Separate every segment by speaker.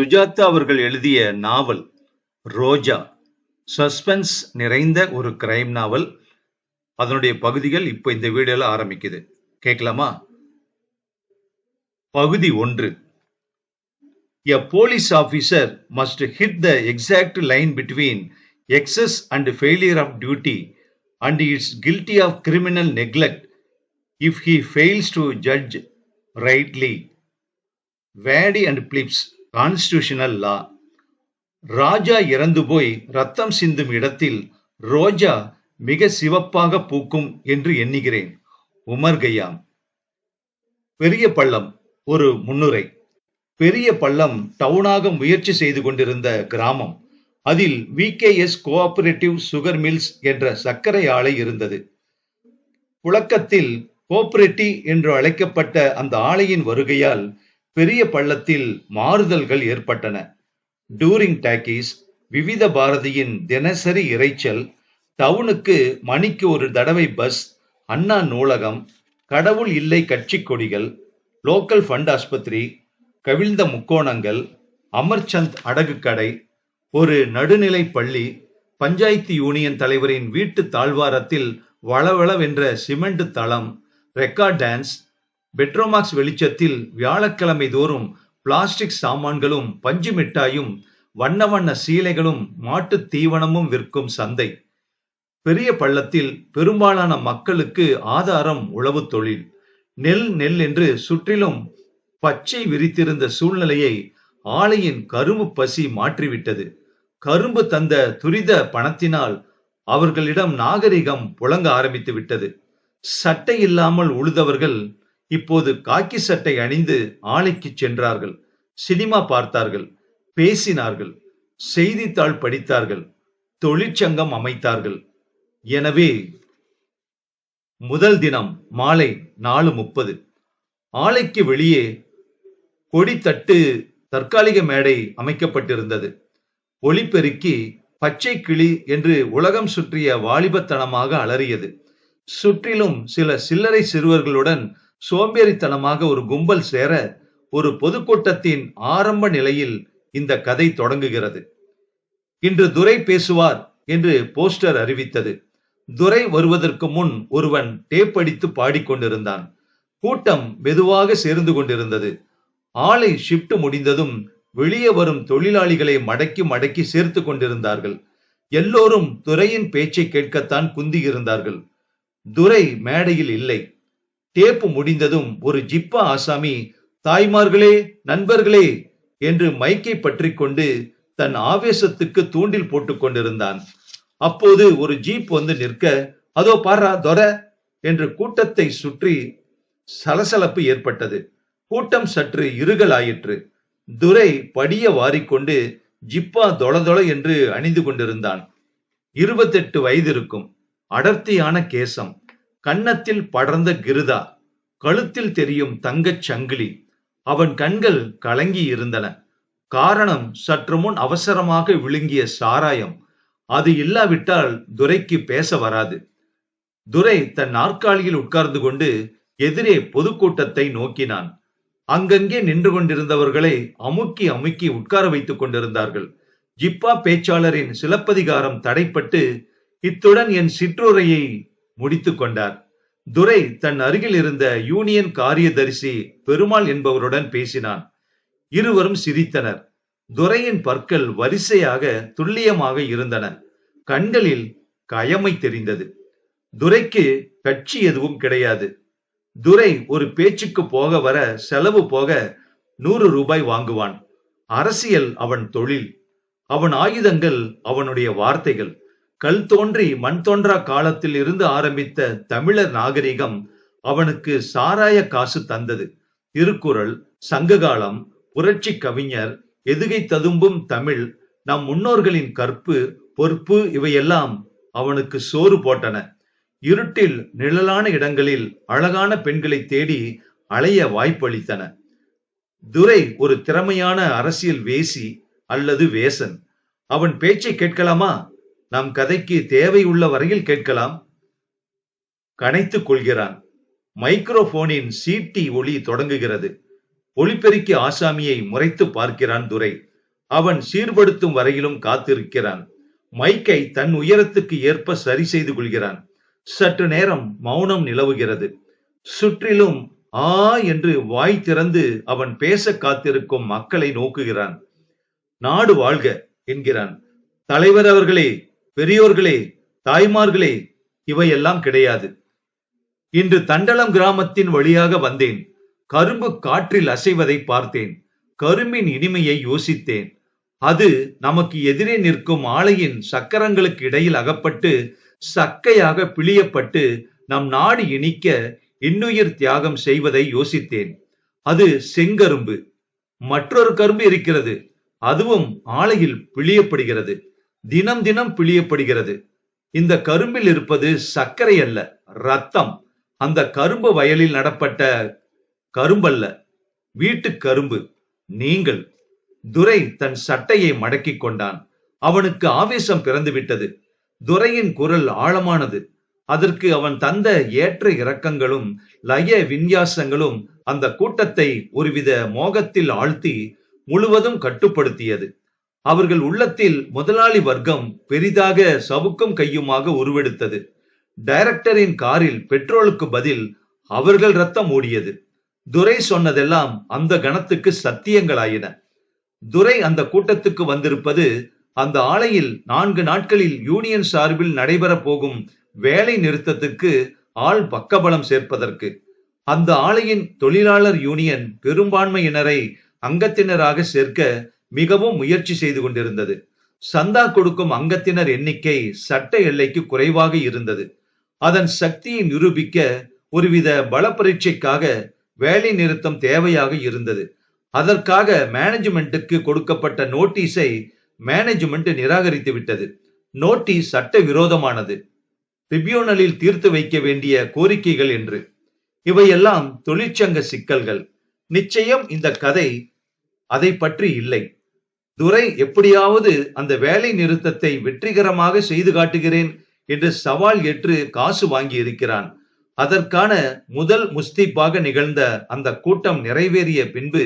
Speaker 1: சுஜாதா அவர்கள் எழுதிய நாவல் ரோஜா சஸ்பென்ஸ் நிறைந்த ஒரு கிரைம் நாவல் அதனுடைய பகுதிகள் இப்போ இந்த வீடியோல ஆரம்பிக்குது. கேட்கலாமா? பகுதி ஒன்று. A police officer must hit the exact line between excess and failure of duty and it's guilty of criminal neglect if he fails to judge rightly Wade and Phillips constitutional law ராஜா இறந்து போய் ரத்தம் சிந்தும் இடத்தில் ரோஜா மிக சிவப்பாக பூக்கும் என்று எண்ணுகிறேன். உமர் பெரிய பள்ளம் ஒரு முன்னுரை. பெரிய பள்ளம் டவுனாக முயற்சி செய்து கொண்டிருந்த கிராமம். அதில் V K S cooperative sugar mills என்ற சர்க்கரை ஆலை இருந்தது. புழக்கத்தில் கோஆபரேட்டிவ் என்று அழைக்கப்பட்ட அந்த ஆலையின் வருகையால் பெரிய பள்ளத்தில் மாறுதல்கள் ஏற்பட்டன. டூரிங் டாக்கீஸ் விவித பாரதியின் தினசரி இறைச்சல் டவுனுக்கு மணிக்கு ஒரு தடவை பஸ் அண்ணா நூலகம் கடவுள் இல்லை கட்சி கொடிகள் லோக்கல் ஃபண்ட் ஆஸ்பத்திரி கவிழ்ந்த முக்கோணங்கள் அமர்சந்த் அடகு கடை ஒரு நடுநிலை பள்ளி பஞ்சாயத்து யூனியன் தலைவரின் வீட்டு தாழ்வாரத்தில் வளவளவென்ற சிமெண்ட் தளம் ரெக்கார்ட் டான்ஸ் பெட்ரோமாக்ஸ் வெளிச்சத்தில் வியாழக்கிழமை தோறும் பிளாஸ்டிக் சாமான்களும் பஞ்சு மிட்டாயும் வண்ண வண்ண சீலைகளும் மாட்டு தீவனமும் விற்கும் சந்தை. பெரிய பள்ளத்தில் பெரும்பாலான மக்களுக்கு ஆதாரம் உழவு தொழில். நெல் நெல் என்று சுற்றிலும் பச்சை விரித்திருந்த சூழ்நிலையை ஆலையின் கரும்பு பசி மாற்றிவிட்டது. கரும்பு தந்த துரித பணத்தினால் அவர்களிடம் நாகரிகம் புழங்க ஆரம்பித்து விட்டது சட்டை இல்லாமல் உழுதவர்கள் இப்போது காக்கி சட்டை அணிந்து ஆலைக்கு சென்றார்கள். சினிமா பார்த்தார்கள். பேசினார்கள். செய்தித்தாள் படித்தார்கள். தொழிற்சங்கம் அமைத்தார்கள். எனவே முதல் தினம் மாலை நாலு முப்பது. ஆலைக்கு வெளியே கொடித்தட்டு தற்காலிக மேடை அமைக்கப்பட்டிருந்தது. ஒளிப்பெருக்கி பச்சை கிளி என்று உலகம் சுற்றிய வாலிபத்தனமாக அலறியது. சுற்றிலும் சில சில்லறை சிறுவர்களுடன் சோம்பேறித்தனமாக ஒரு கும்பல் சேர ஒரு பொதுக்கூட்டத்தின் ஆரம்ப நிலையில் இந்த கதை தொடங்குகிறது. இன்று துரை பேசுவார் என்று போஸ்டர் அறிவித்தது. துரை வருவதற்கு முன் ஒருவன் டேப் அடித்து பாடிக்கொண்டிருந்தான். கூட்டம் மெதுவாக சேர்ந்து கொண்டிருந்தது. ஆலை ஷிப்ட் முடிந்ததும் வெளியே வரும் தொழிலாளிகளை மடக்கி மடக்கி சேர்த்து கொண்டிருந்தார்கள். எல்லோரும் துரையின் பேச்சை கேட்கத்தான் குந்தியிருந்தார்கள். துரை மேடையில் இல்லை. டேப்பு முடிந்ததும் ஒரு ஜிப்பா ஆசாமி தாய்மார்களே நண்பர்களே என்று மைக்கை பற்றி கொண்டு தன் ஆவேசத்துக்கு தூண்டில் போட்டுக் கொண்டிருந்தான். அப்போது ஒரு ஜீப் வந்து நிற்க அதோ பாரா தொர என்று கூட்டத்தை சுற்றி சலசலப்பு ஏற்பட்டது. கூட்டம் சற்று இருகலாயிற்று. துரை படிய வாரிக்கொண்டு ஜிப்பா தொளதொள என்று அணிந்து கொண்டிருந்தான். இருபத்தெட்டு வயது இருக்கும் அடர்த்தியான கேசம். கன்னத்தில் படர்ந்த கிருதா கழுத்தில் தெரியும் தங்கச் சங்கிலி. அவன் கண்கள் கலங்கி இருந்தன. காரணம் சற்று முன் அவசரமாக விழுங்கிய சாராயம். அது இல்லாவிட்டால் துரைக்கு பேச வராது. துரை தன் நாற்காலியில் உட்கார்ந்து கொண்டு எதிரே பொதுக்கூட்டத்தை நோக்கினான். அங்கங்கே நின்று கொண்டிருந்தவர்களை அமுக்கி அமுக்கி உட்கார வைத்துக் கொண்டிருந்தார்கள். ஜிப்பா பேச்சாளரின் சிலப்பதிகாரம் தடைப்பட்டு இத்துடன் என் சிற்றுரையை முடித்துக் கொண்டார். துரை தன் அருகில் இருந்த யூனியன் காரியதரிசி பெருமாள் என்பவருடன் பேசினான். இருவரும் சிரித்தனர். துரையின் பற்கள் வரிசையாக துல்லியமாக இருந்தன. கண்களில் கயமை தெரிந்தது. துரைக்கு கட்சி எதுவும் கிடையாது. துரை ஒரு பேச்சுக்கு போக வர செலவு போக நூறு ரூபாய் வாங்குவான். அரசியல் அவன் தொழில். அவன் ஆயுதங்கள் அவனுடைய வார்த்தைகள். கல் தோன்றி மண் தோன்றா காலத்தில் இருந்து ஆரம்பித்த தமிழர் நாகரிகம் அவனுக்கு சாராய காசு தந்தது. திருக்குறள் சங்ககாலம் புரட்சி கவிஞர் எதுகை ததும்பும் தமிழ் நம் முன்னோர்களின் கற்பு பொறுப்பு இவையெல்லாம் அவனுக்கு சோறு போட்டன. இருட்டில் நிழலான இடங்களில் அழகான பெண்களை தேடி அலைய வாய்ப்பளித்தன. துரை ஒரு திறமையான அரசியல் வேசி அல்லது வேசன். அவன் பேச்சை கேட்கலாமா? நம் கதைக்கு தேவை உள்ள வரையில் கேட்கலாம். கனைத்துக் கொள்கிறான். மைக்ரோபோனின் சீட்டி ஒளி தொடங்குகிறது. ஒளிபெருக்கி ஆசாமியை முறைத்து பார்க்கிறான் துரை. அவன் சீர்படுத்தும் வரையிலும் காத்திருக்கிறான். மைக்கை தன் உயரத்துக்கு ஏற்ப சரி செய்து கொள்கிறான். சற்று நேரம் மௌனம் நிலவுகிறது. சுற்றிலும் ஆ என்று வாய் திறந்து அவன் பேச காத்திருக்கும் மக்களை நோக்குகிறான். நாடு வாழ்க என்கிறான். தலைவர் அவர்களே பெரியோர்களே தாய்மார்களே இவையெல்லாம் கிடையாது. இன்று தண்டலம் கிராமத்தின் வழியாக வந்தேன். கரும்பு காற்றில் அசைவதை பார்த்தேன். கரும்பின் இனிமையை யோசித்தேன். அது நமக்கு எதிரே நிற்கும் ஆலையின் சக்கரங்களுக்கு இடையில் அகப்பட்டு சக்கையாக பிழியப்பட்டு நம் நாடு இனிக்க இன்னுயிர் தியாகம் செய்வதை யோசித்தேன். அது செங்கரும்பு. மற்றொரு கரும்பு இருக்கிறது. அதுவும் ஆலையில் பிழியப்படுகிறது. தினம் தினம் பிழியப்படுகிறது. இந்த கரும்பில் இருப்பது சர்க்கரை அல்ல ரத்தம் அந்த கரும்பு வயலில் நடப்பட்ட கரும்பல்ல வீட்டு கரும்பு. நீங்கள் துரை தன் சட்டையை மடக்கிக் கொண்டான். அவனுக்கு ஆவேசம் பிறந்து விட்டது துரையின் குரல் ஆழமானது. அதற்கு அவன் தந்த ஏற்ற இறக்கங்களும் லய விந்யாசங்களும் அந்த கூட்டத்தை ஒருவித மோகத்தில் ஆழ்த்தி முழுவதும் கட்டுப்படுத்தியது. அவர்கள் உள்ளத்தில் முதலாளி வர்க்கம் பெரிதாக சவுக்கும் கையுமாக உருவெடுத்தது. டைரக்டரின் காரில் பெட்ரோலுக்கு பதில் அவர்கள் ரத்தம் ஓடியது. துரை சொன்னதெல்லாம் அந்த கணத்துக்கு சத்தியங்களாயின. துரை அந்த கூட்டத்துக்கு வந்திருப்பது அந்த ஆலையில் நான்கு நாட்களில் யூனியன் சார்பில் நடைபெற போகும் வேலை நிறுத்தத்துக்கு ஆள் பக்கபலம் சேர்ப்பதற்கு. அந்த ஆலையின் தொழிலாளர் யூனியன் பெரும்பான்மையினரை அங்கத்தினராக சேர்க்க மிகவும் முயற்சி செய்து கொண்டிருந்தது. சந்தா கொடுக்கும் அங்கத்தினர் எண்ணிக்கை சட்ட எல்லைக்கு குறைவாக இருந்தது. அதன் சக்தியை நிரூபிக்க ஒருவித பல பரீட்சைக்காக வேலை நிறுத்தம் தேவையாக இருந்தது. அதற்காக மேனேஜ்மெண்ட்டுக்கு கொடுக்கப்பட்ட நோட்டீஸை மேனேஜ்மெண்ட் நிராகரித்து விட்டது. நோட்டீஸ் சட்ட விரோதமானது ட்ரிபியூனலில் தீர்த்து வைக்க வேண்டிய கோரிக்கைகள் என்று. இவையெல்லாம் தொழிற்சங்க சிக்கல்கள். நிச்சயம் இந்த கதை அதை பற்றி இல்லை. துரை எப்படியாவது அந்த வேலை நிறுத்தத்தை வெற்றிகரமாக செய்து காட்டுகிறேன் என்று சவால் ஏற்று காசு வாங்கி இருக்கிறான் அதற்கான முதல் முஸ்தீப்பாக நிகழ்ந்த அந்த கூட்டம் நிறைவேறிய பின்பு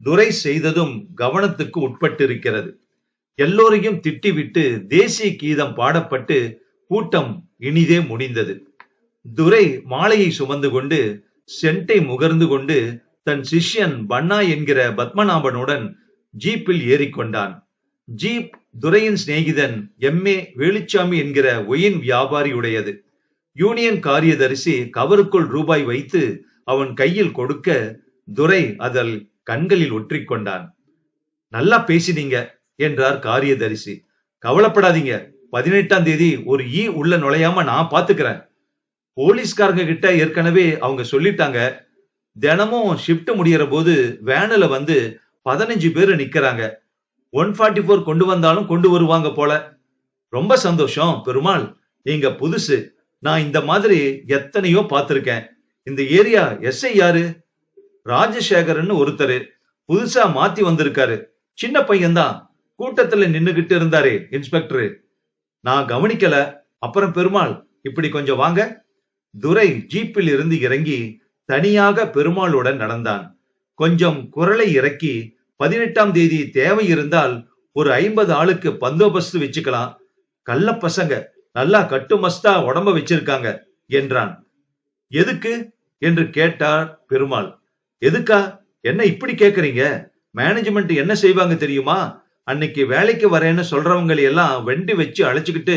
Speaker 1: துரை செய்ததும் கவனத்துக்கு உட்பட்டிருக்கிறது. எல்லோரையும் திட்டிவிட்டு தேசிய கீதம் பாடப்பட்டு கூட்டம் இனிதே முடிந்தது. துரை மாலையை சுமந்து கொண்டு சென்ட்டை முகர்ந்து கொண்டு தன் சிஷ்யன் பன்னா என்கிற பத்மநாபனுடன் ஜீப்பில் ஏறிக்கொண்டான். ஜீப் துரையின் சிநேகிதன் எம். ஏ. வேலுச்சாமி என்கிற ஒயின் வியாபாரியுடையது. யூனியன் காரியதரிசி கவருக்குள் ரூபாய் வைத்து அவன் கையில் கொடுக்க துரை அதில் கண்களில் ஒற்றிக்கொண்டான். நல்லா பேசினீங்க என்றார் காரியதரிசி. கவலைப்படாதீங்க. பதினெட்டாம் தேதி ஒரு ஈ உள்ள நுழையாம நான் பாத்துக்கிறேன். போலீஸ்காரங்க கிட்ட ஏற்கனவே அவங்க சொல்லிட்டாங்க. தினமும் ஷிஃப்ட் முடியற போது வேனில் வந்து பதினஞ்சு பேர் நிக்கிறாங்க. ஒன் ஃபார்ட்டி ஃபோர் கொண்டு வந்தாலும் கொண்டு வருவாங்க போல. ரொம்ப சந்தோஷம் பெருமாள். நீங்க புதுசு. நான் இந்த மாதிரி எத்தனையோ பார்த்துருக்கேன். இந்த ஏரியா எஸ்ஐ யாரு? ராஜசேகரன் ஒருத்தர். புதுசா மாத்தி வந்திருக்காரு. சின்ன பையன்தான். கூட்டத்துல நின்னுகிட்டு இருந்தாரே இன்ஸ்பெக்டர். நான் கவனிக்கல. அப்புறம் பெருமாள் இப்படி கொஞ்சம் வாங்க. துரை ஜீப்பில் இருந்து இறங்கி தனியாக பெருமாளுடன் நடந்தான். கொஞ்சம் குரலை இறக்கி பதினெட்டாம் தேதி தேவை இருந்தால் ஒரு ஐம்பது ஆளுக்கு பந்தோபஸ்து வச்சுக்கலாம். கள்ள பசங்க நல்லா கட்டுமஸ்தா உடம்ப வச்சிருக்காங்க என்றான். எதுக்கு? என்று கேட்டார் பெருமாள். எதுக்கா? என்ன இப்படி கேக்குறீங்க? மேனேஜ்மெண்ட் என்ன செய்வாங்க தெரியுமா? அன்னைக்கு வேலைக்கு வரேன்னு சொல்றவங்களை எல்லாம் வெண்டி வச்சு அழைச்சுக்கிட்டு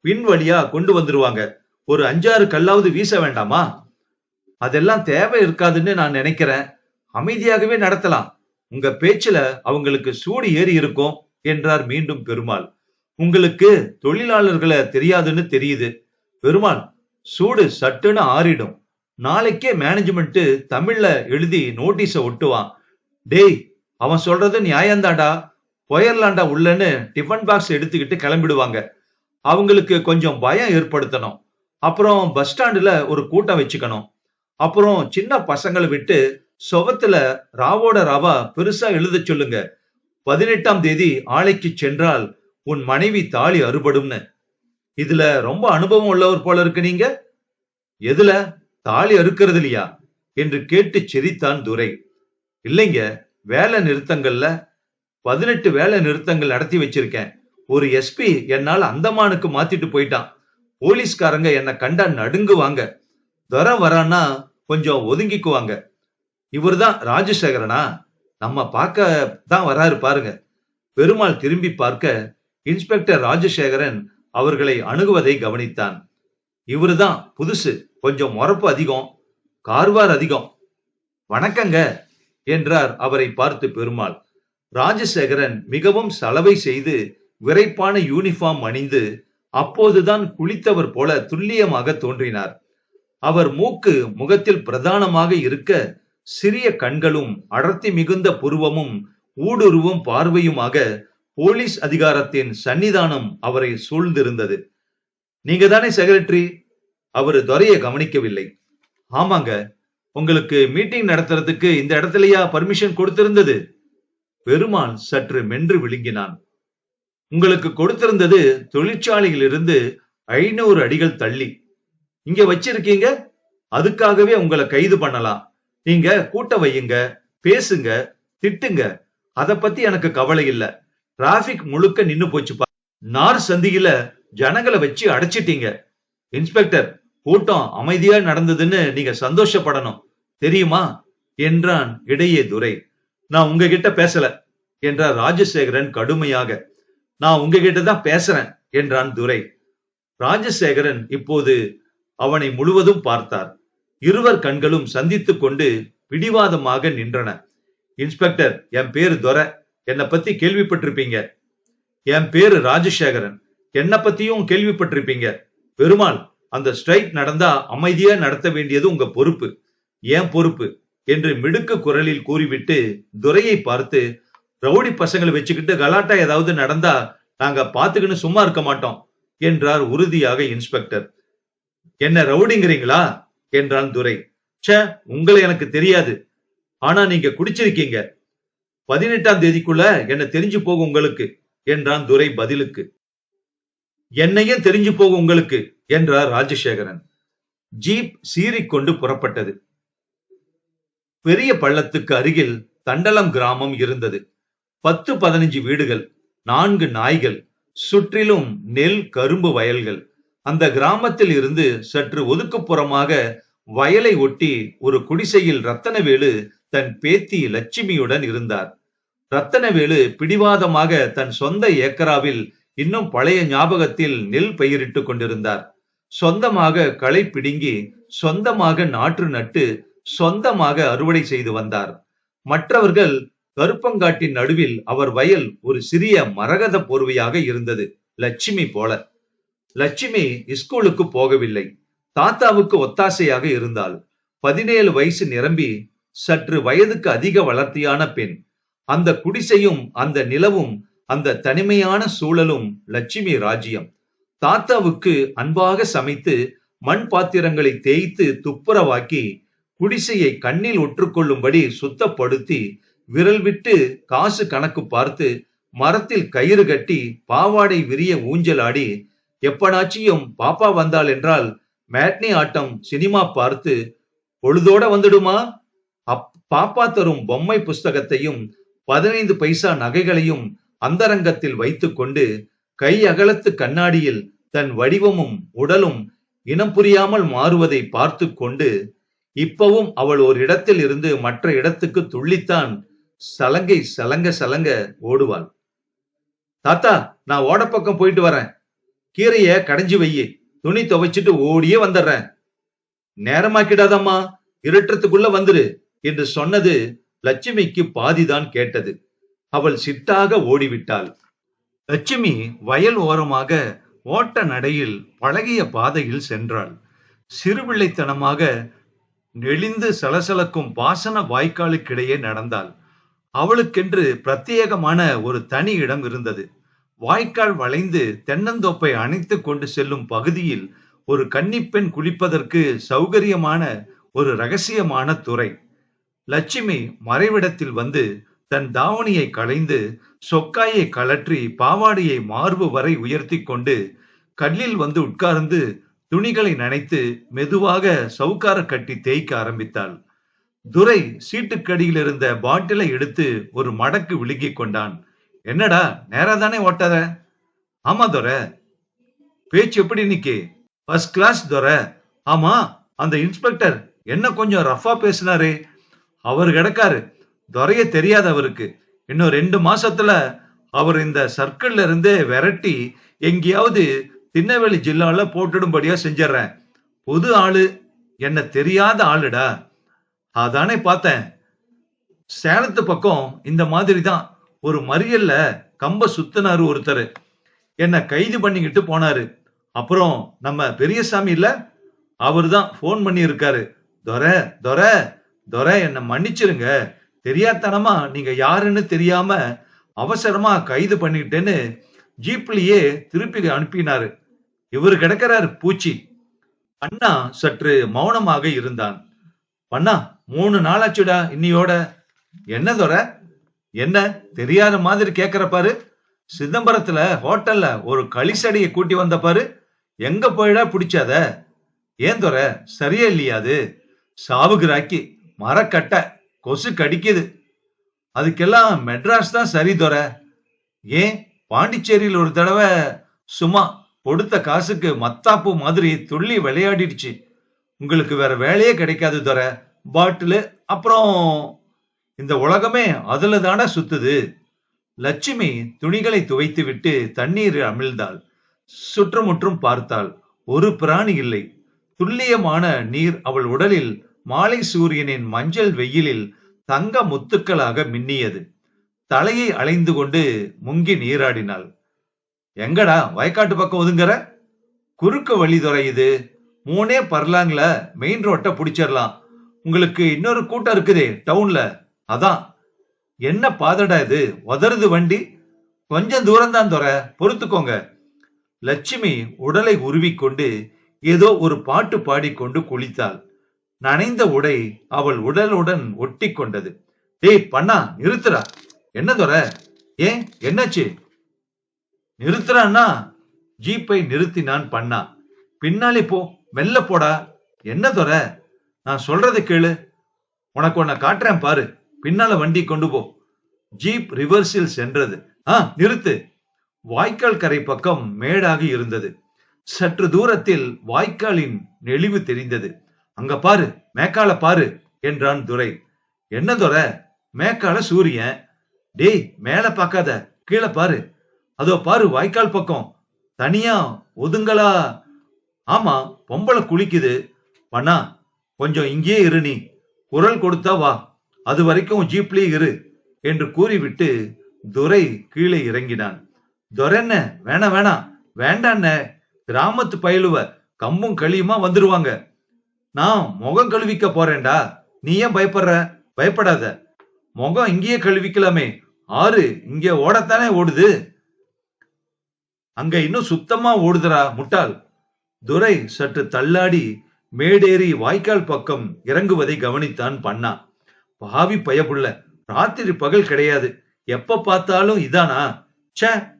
Speaker 1: பின் வழியா கொண்டு வந்துருவாங்க. ஒரு அஞ்சாறு கல்லாவது வீச வேண்டாமா? அதெல்லாம் தேவை இருக்காதுன்னு நான் நினைக்கிறேன். அமைதியாகவே நடத்தலாம். உங்க பேச்சுல அவங்களுக்கு சூடு ஏறி இருக்கும் என்றார் மீண்டும் பெருமாள். உங்களுக்கு தொழிலாளர்களை தெரியாதுன்னு தெரியுது. பெருமாள் சூடு சட்டுன்னு ஆறிடும். நாளைக்கே மேனேஜ்மெண்ட் தமிழ்ல எழுதி நோட்டீஸ ஒட்டுவான். டேய் அவன் சொல்றது நியாயம்தான்டா போயர்லாண்டா உள்ளன்னு டிஃபன் பாக்ஸ் எடுத்துக்கிட்டு கிளம்பிடுவாங்க. அவங்களுக்கு கொஞ்சம் பயம் ஏற்படுத்தணும். அப்புறம் பஸ் ஸ்டாண்டுல ஒரு கூட்டம் வச்சுக்கணும். அப்புறம் சின்ன பசங்களை விட்டு சுவத்துல ராவோட ராவா பெருசா எழுத சொல்லுங்க. பதினெட்டாம் தேதி ஆலைக்கு சென்றால் உன் மனைவி தாலி அறுபடும்னு. இதுல ரொம்ப அனுபவம் உள்ளவர் போல இருக்கு நீங்க. எதுல? தாலி அறுக்கிறது இல்லையா? என்று கேட்டு சிரித்தான் துரை. இல்லைங்க வேலை நிறுத்தங்கள்ல பதினெட்டு வேலை நிறுத்தங்கள் நடத்தி வச்சிருக்கேன். ஒரு எஸ்பி என்னால் அந்தமானுக்கு மாத்திட்டு போயிட்டான். போலீஸ்காரங்க என்ன கண்டா நடுங்குவாங்க. தர வரான்னா கொஞ்சம் ஒதுங்கிக்குவாங்க. இவர்தான் ராஜசேகரனா? நம்ம பார்க்க தான் வராரு பாருங்க. பெருமாள் திரும்பி பார்க்க இன்ஸ்பெக்டர் ராஜசேகரன் அவர்களை அணுகுவதை கவனித்தான். இவருதான் புதுசு கொஞ்சம் முறப்பு அதிகம் கார்வார் அதிகம். வணக்கங்க என்றார் அவரை பார்த்து பெருமாள். ராஜசேகரன் மிகவும் சலவை செய்து விரைப்பான யூனிஃபார்ம் அணிந்து அப்போதுதான் குளித்தவர் போல துல்லியமாக தோன்றினார். அவர் மூக்கு முகத்தில் பிரதானமாக இருக்க சிறிய கண்களும் அடர்த்தி மிகுந்த புருவமும் ஊடுருவும் பார்வையுமாக போலீஸ் அதிகாரத்தின் சன்னிதானம் அவரை சூழ்ந்திருந்தது. நீங்க தானே செக்ரட்டரி அவர் துறையை கவனிக்கவில்லை. ஆமாங்க உங்களுக்கு மீட்டிங் நடத்துறதுக்கு இந்த இடத்துலயா பர்மிஷன் கொடுத்திருந்தது? பெருமாள் சற்று மென்று விழுங்கினான். உங்களுக்கு கொடுத்திருந்தது தொழிற்சாலையிலிருந்து ஐநூறு அடிகள் தள்ளி. இங்க வச்சிருக்கீங்க? அதுக்காகவே உங்களை கைது பண்ணலாம். நீங்க கூட்ட வையுங்க பேசுங்க திட்டுங்க. அத பத்தி எனக்கு கவலை இல்ல. டிராபிக் முழுக்க நின்னு போச்சுப்பா. நார் சந்தியில ஜனங்களை வச்சு அடைச்சிட்டீங்க. இன்ஸ்பெக்டர் கூட்டம் அமைதியா நடந்ததுன்னு நீங்க சந்தோஷப்படணும். தெரியுமா? என்றான் இடையே துரை. நான் உங்ககிட்ட பேசல என்றார் ராஜசேகரன் கடுமையாக. நான் உங்ககிட்ட தான் பேசுறேன் என்றான் துரை. ராஜசேகரன் இப்போது அவனை முழுவதும் பார்த்தார். இருவர் கண்களும் சந்தித்துக் கொண்டு பிடிவாதமாக நின்றன. இன்ஸ்பெக்டர் என் பேரு துரை. என்னை பத்தி கேள்விப்பட்டிருப்பீங்க. என் பேரு ராஜசேகரன். என்ன பத்தியும் கேள்விப்பட்டிருப்பீங்க. பெருமாள் அந்த ஸ்ட்ரைக் நடந்தா அமைதியா நடத்த வேண்டியது உங்க பொறுப்பு. ஏன் பொறுப்பு? என்று மிடுக்கு குரலில் கூறிவிட்டு துரையை பார்த்து ரவுடி பசங்களை வச்சுக்கிட்டு கலாட்டா ஏதாவது நடந்தா நாங்க பாத்துக்கின்னு சும்மா இருக்க மாட்டோம் என்றார் உறுதியாக இன்ஸ்பெக்டர். என்ன ரவுடிங்கிறீங்களா? என்றான் துரை. ச்சே உங்களை எனக்கு தெரியாது. ஆனா நீங்க குடிச்சிருக்கீங்க. பதினெட்டாம் தேதிக்குள்ள என்ன தெரிஞ்சு போகும் உங்களுக்கு என்றான் துரை பதிலுக்கு. என்னையே தெரிஞ்சு போகும் உங்களுக்கு என்றார் ராஜசேகரன். ஜீப் சீறிக்கொண்டு புறப்பட்டது. பெரிய பள்ளத்துக்கு அருகில் தண்டலம் கிராமம் இருந்தது. பத்து பதினஞ்சு வீடுகள் நான்கு நாய்கள் சுற்றிலும் நெல் கரும்பு வயல்கள் அந்த கிராமத்தில் இருந்து சற்று ஒதுக்குப்புறமாக வயலை ஒட்டி ஒரு குடிசையில் ரத்தனவேலு தன் பேத்தி லட்சுமியுடன் இருந்தார். ரத்தனவேலு பிடிவாதமாக தன் சொந்த ஏக்கராவில் இன்னும் பழைய ஞாபகத்தில் நெல் பயிரிட்டு கொண்டிருந்தார். சொந்தமாக களை பிடுங்கி சொந்தமாக நாற்று நட்டு சொந்தமாக அறுவடை செய்து வந்தார். மற்றவர்கள் கருப்பங்காட்டின் நடுவில் அவர் வயல் ஒரு சிறிய மரகத போர்வையாக இருந்தது லட்சுமி போல. லட்சுமி ஸ்கூலுக்கு போகவில்லை. தாத்தாவுக்கு ஒத்தாசையாக இருந்தாள். பதினேழு வயசு நிரம்பி சற்று வயதுக்கு அதிக வளர்த்தியான பெண். அந்த குடிசையும் அந்த நிலவும் அந்த தனிமையான சூழலும் லட்சுமி ராஜ்யம். தாத்தாவுக்கு அன்பாக சமைத்து மண் பாத்திரங்களை தேய்த்து துப்புரவாக்கி குடிசையை கண்ணில் ஒற்றுக்கொள்ளும்படி சுத்தப்படுத்தி விரல் விட்டு காசு கணக்கு பார்த்து மரத்தில் கயிறு கட்டி பாவாடை விரிய ஊஞ்சலாடி எப்பனாச்சியும் பாப்பா வந்தாள் என்றால் மேட்னி ஆட்டம் சினிமா பார்த்து பொழுதோட வந்துடுமா? அப் பாப்பா தரும் பொம்மை புஸ்தகத்தையும் பதினைந்து பைசா நகைகளையும் அந்தரங்கத்தில் வைத்துக்கொண்டு கை அகலத்து கண்ணாடியில் தன் வடிவமும் உடலும் இனம் புரியாமல் மாறுவதை பார்த்து கொண்டு இப்பவும் அவள் ஒரு இடத்தில் இருந்து மற்ற இடத்துக்கு துள்ளித்தான் சலங்கை சலங்க சலங்க ஓடுவாள். தாத்தா நான் ஓடப்பக்கம் போயிட்டு வரேன். கீரைய கடைஞ்சு வையி. துணி துவைச்சிட்டு ஓடியே வந்துடுறேன். நேரமாக்கிடாதம்மா இருட்டத்துக்குள்ள வந்துரு என்று சொன்னது லட்சுமிக்கு பாதிதான் கேட்டது. அவள் சிட்டாக ஓடிவிட்டாள். லட்சுமி வயல் ஓரமாக ஓட்ட நடையில் பழகிய பாதையில் சென்றாள். சிறுபிள்ளைத்தனமாக நெளிந்து சலசலக்கும் பாசன வாய்க்காலுக்கிடையே நடந்தாள். அவளுக்கென்று பிரத்யேகமான ஒரு தனி இடம் இருந்தது. வாய்க்கால் வளைந்து தென்னந்தோப்பை அணைத்து கொண்டு செல்லும் பகுதியில் ஒரு கன்னிப்பெண் குளிப்பதற்கு சௌகரியமான ஒரு ரகசியமான துறை. லட்சுமி மறைவிடத்தில் வந்து தன் தாவணியை களைந்து சொக்காயை கலற்றி பாவாடையை மார்பு வரை உயர்த்தி கொண்டு கல்லில் வந்து உட்கார்ந்து துணிகளை நனைத்து மெதுவாக சவுக்கார கட்டி தேய்க்க ஆரம்பித்தாள். துரை சீட்டுக்கடியில் இருந்த பாட்டிலை எடுத்து ஒரு மடக்கு விழுங்கிக் கொண்டான். என்னடா நேரா தானே ஓட்டாத? ஆமா துரை. பேச்சு எப்படி இன்னைக்கு? First class Durai. ஆமா அந்த இன்ஸ்பெக்டர் என்ன கொஞ்சம் ரஃபா பேசினாரு. அவர் கிடக்காரு. துறைய தெரியாது அவருக்கு. இன்னும் ரெண்டு மாசத்துல அவர் இந்த சர்க்கிள்ல இருந்து விரட்டி எங்கேயாவது திருநெல்வேலி ஜில்லால போட்டுடும்படியா செஞ்சிடறேன். புது ஆளு. என்ன தெரியாத ஆளுடா. அதானே பார்த்தேன். சேலத்து பக்கம் இந்த மாதிரி தான் ஒரு மறியல்ல கம்ப சுத்தினாரு ஒருத்தர். என்ன கைது பண்ணிக்கிட்டு போனாரு. அப்புறம் நம்ம பெரியசாமி இல்ல? அவர் தான் ஃபோன் பண்ணி இருக்காரு துரை துரை துரை என்ன மன்னிச்சிருங்க. தெரியாதனமா நீங்க யாருன்னு தெரியாம அவசரமா கைது பண்ணிக்கிட்டேன்னு ஜீப்லயே திருப்பி அனுப்பினாரு. இவர் கிடக்கிறாரு பூச்சி. அண்ணா சற்று மௌனமாக இருந்தான். பண்ணா மூணு நாளாச்சுடா இன்னியோட. என்ன துறை என்ன? தெரியாத மாதிரி கேக்குற பாரு. சிதம்பரத்துல ஹோட்டல்ல ஒரு களிசடியை கூட்டி வந்த பாரு. எங்க போயிடா பிடிச்சாத? ஏன் துரை? சரியா இல்லையா அது? சாவுகிராக்கி மரக்கட்டை கொசு கடிக்குது. அதுக்கெல்லாம் மெட்ராஸ் தான் சரி துரை. ஏன்? பாண்டிச்சேரியில் ஒரு தடவை சும்மா கொடுத்த காசுக்கு மத்தாப்பு மாதிரி துள்ளி விளையாடிடுச்சு. உங்களுக்கு வேற வேலையே கிடைக்காது துரை. பாட்டிலு அப்புறம் இந்த உலகமே அதுல தானே சுத்துது? லட்சுமி துணிகளை துவைத்து விட்டு தண்ணீர் அமிழ்ந்தாள். சுற்றுமுற்றும் பார்த்தாள். ஒரு பிராணி இல்லை. துல்லியமான நீர் அவள் உடலில் மாலை சூரியனின் மஞ்சள் வெயிலில் தங்க முத்துக்களாக மின்னியது. தலையை அலைந்து கொண்டு முங்கி நீராடினாள். எங்கடா? வயக்காட்டு பக்கம் ஒதுங்குற? குறுக்கு வழி துறையுது மூணே பர்லாங்ல மெயின் ரோட்டை பிடிச்சிடலாம் உங்களுக்கு இன்னொரு கூட்டம் இருக்குதே டவுன்ல. அதான். என்ன பாதடா இது? உதறுது வண்டி. கொஞ்சம் தூரம் தான் பொறுத்துக்கோங்க. லட்சுமி உடலை உருவிக்கொண்டு ஏதோ ஒரு பாட்டு பாடிக்கொண்டு குளித்தாள். நனைந்த உடை அவள் உடலுடன் ஒட்டி கொண்டது டேய் பண்ணா நிறுத்துறா என்ன துற ஏன்? என்னாச்சு? நிறுத்துறான்னா? ஜீப்பை நிறுத்தினான் பண்ணா. பின்னாலே போ. மெல்ல போடா. என்ன துற நான் சொல்றதை கேளு. உனக்கு உன்னை காட்டுறேன் பாரு. பின்னால வண்டி கொண்டு போ. ஜீப் ரிவர்ஸில் சென்றது. ஆ நிறுத்து. வாய்க்கால் கரை பக்கம் மேடாக இருந்தது. சற்று தூரத்தில் வாய்க்காலின் நெளிவு தெரிந்தது. அங்க பாரு மேக்கால பாரு என்றான் துரை. என்ன துரை? மேக்கால சூரியன். டேய் மேல பார்க்காத. கீழே பாரு. அதோ பாரு வாய்க்கால் பக்கம். தனியா ஒதுங்களா ஆமா பொம்பளை குளிக்குது. பண்ணா கொஞ்சம் இங்கேயே இரு நீ. குரல் கொடுத்தா வா. அது வரைக்கும் ஜீப்லேயே இரு என்று கூறிவிட்டு துரை கீழே இறங்கினான். துரைன்ன வேணாம் வேணாம் வேண்டாண்ண கிராமத்து பயலுவ கம்பும் களியுமா வந்துருவாங்க. நான் முகம் கழுவிக்க போறேன்டா. நீ ஏன் பயப்படுற? பயப்படாத. முகம் இங்கேயே கழுவிக்கலாமே. ஆறு இங்க ஓடத்தானே ஓடுது. அங்க இன்னும் சுத்தமா ஓடுதுடா முட்டாள். துரை சற்று தள்ளாடி மேடேறி வாய்க்கால் பக்கம் இறங்குவதை கவனித்தான் பண்ணா பாவி பயப்புள்ள ராத்திரி பகல் கிடையாது. எப்ப பார்த்தாலும் இதானா? ச்சே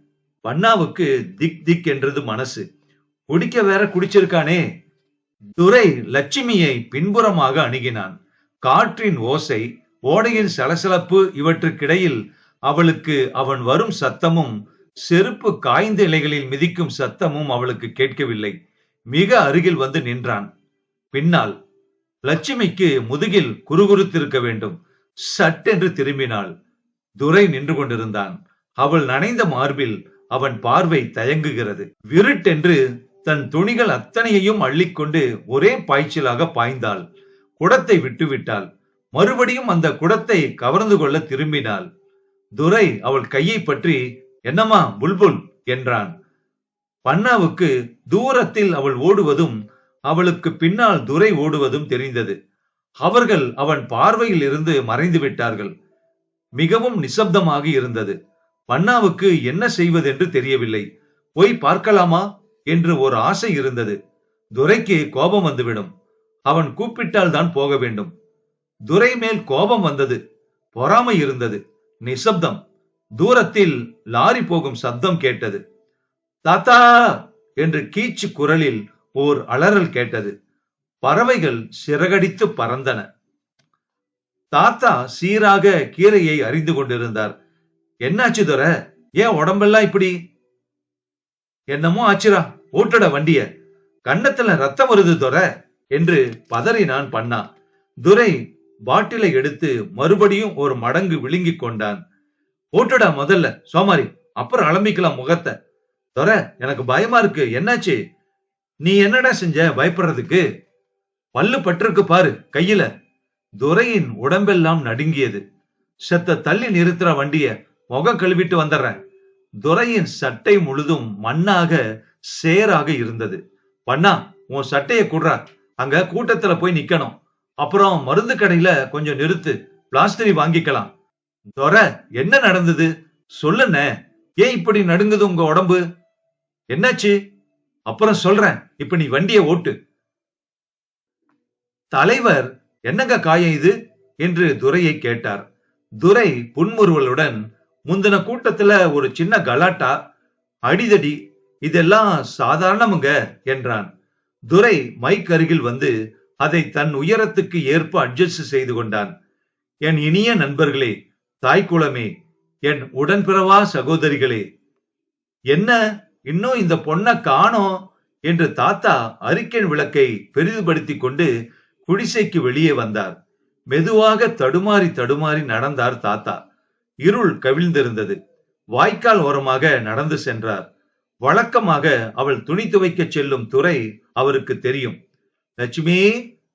Speaker 1: பண்ணாவுக்கு திக் திக் என்றது மனசு. குடிக்க வேற குடிச்சிருக்கானே. துரை லட்சுமியை பின்புறமாக அணுகினான். காற்றின் ஓசை ஓடையின் சலசலப்பு இவற்றுக்கிடையில் அவளுக்கு அவன் வரும் சத்தமும் செருப்பு காய்ந்த இலைகளில் மிதிக்கும் சத்தமும் அவளுக்கு கேட்கவில்லை. மிக அருகில் வந்து நின்றான். பின்னால் லட்சுமிக்கு முதுகில் குறுகுறுத்திருக்க வேண்டும். சட்டென்று திரும்பினாள். துரை நின்று கொண்டிருந்தான். அவள் நனைந்த மார்பில் அவன் பார்வை தயங்குகிறது. விருட்டென்று தன் துணிகள் அத்தனையையும் அள்ளிக்கொண்டு ஒரே பாய்ச்சலாக பாய்ந்தாள். குடத்தை விட்டுவிட்டாள். மறுபடியும் அந்த குடத்தை கவர்ந்து கொள்ள திரும்பினாள். துரை அவள் கையை பற்றி என்னம்மா புல்புல்? என்றான். பன்னாவுக்கு தூரத்தில் அவள் ஓடுவதும் அவளுக்கு பின்னால் துரை ஓடுவதும் தெரிந்தது. அவர்கள் அவன் பார்வையில் இருந்து மறைந்து விட்டார்கள். மிகவும் நிசப்தமாக இருந்தது. பன்னாவுக்கு என்ன செய்வதென்று தெரியவில்லை. போய் பார்க்கலாமா என்று ஒரு ஆசை இருந்தது. துரைக்கு கோபம் வந்துவிடும். அவன் கூப்பிட்டால் தான் போக வேண்டும். துரை மேல் கோபம் வந்தது. பொறாமை இருந்தது. நிசப்தம். தூரத்தில் லாரி போகும் சப்தம் கேட்டது. தாத்தா! என்று கீச்சு குரலில் ஓர் அலறல் கேட்டது. பறவைகள் சிறகடித்து பறந்தன. தாத்தா சீராக கீரையை அறிந்து கொண்டிருந்தார். என்னாச்சு துர? ஏன் உடம்பெல்லாம் இப்படி? என்னமோ ஆச்சுரா ஓட்டுட வண்டிய. கன்னத்துல ரத்தம் வருது துர என்று பதறி நான் பண்ணா. துரை பாட்டிலை எடுத்து மறுபடியும் ஒரு மடங்கு விழுங்கி கொண்டான். ஓட்டுடா முதல்ல. சோமாரி அப்புறம் அலம்பிக்கலாம் முகத்தை. துர எனக்கு பயமா இருக்கு. என்னாச்சு? நீ என்னடா செஞ்ச? பயப்படுறதுக்கு? பல்லு பட்டிருக்கு பாரு கையில. துரையின் உடம்பெல்லாம் நடுங்கியது. செத்த தள்ளி நிறுத்துற வண்டிய முக கழுவிட்டு வந்துடுறேன். துரையின் சட்டை முழுதும் மண்ணாக சேராக இருந்தது. பண்ணா உன் சட்டைய குடுறா. அங்க கூட்டத்துல போய் நிக்கணும். அப்புறம் மருந்து கடையில கொஞ்சம் நிறுத்து. பிளாஸ்டரி வாங்கிக்கலாம். துரை என்ன நடந்தது? சொல்லுண்ணே. ஏன் இப்படி நடுங்குது உங்க உடம்பு? என்னாச்சு? அப்புறம் சொல்றேன் இப்ப நீ வண்டியை ஓட்டு. தலைவர் என்னங்க காயம் இது? என்று துரையை கேட்டார். துரை புன்முறுவலுடன் முந்தின கூட்டத்துல ஒரு சின்ன கலாட்டா? அடிதடி இதெல்லாம் சாதாரணமுங்க என்றான். துரை மைக் அருகில் வந்து அதை தன் உயரத்துக்கு ஏற்ப அட்ஜஸ்ட் செய்து கொண்டான். என் இனிய நண்பர்களே தாய்க்குளமே என் உடன்பிறவா சகோதரிகளே என்ன இன்னும் இந்த பொண்ணை காணோம் என்று தாத்தா அரிக்கன் விளக்கை பெரிதுபடுத்திக் கொண்டு குடிசைக்கு வெளியே வந்தார். மெதுவாக தடுமாறி தடுமாறி நடந்தார் தாத்தா. இருள் கவிழ்ந்திருந்தது. வாய்க்கால் ஓரமாக நடந்து சென்றார். வழக்கமாக அவள் துணி துவைக்க செல்லும் துறை அவருக்கு தெரியும். லட்சுமி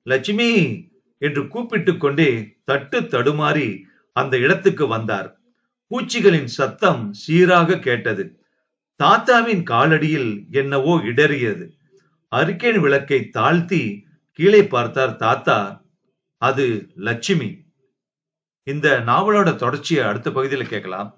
Speaker 1: லட்சுமி என்று கூப்பிட்டு கொண்டே தட்டு தடுமாறி அந்த இடத்துக்கு வந்தார். பூச்சிகளின் சத்தம் சீராக கேட்டது. தாத்தாவின் காலடியில் என்னவோ இடறியது. அரிக்கேன் விளக்கை தாழ்த்தி கீழே பார்த்தார் தாத்தா அது லட்சுமி. இந்த நாவலோட தொடர்ச்சியை அடுத்த பகுதியில் கேட்கலாம்.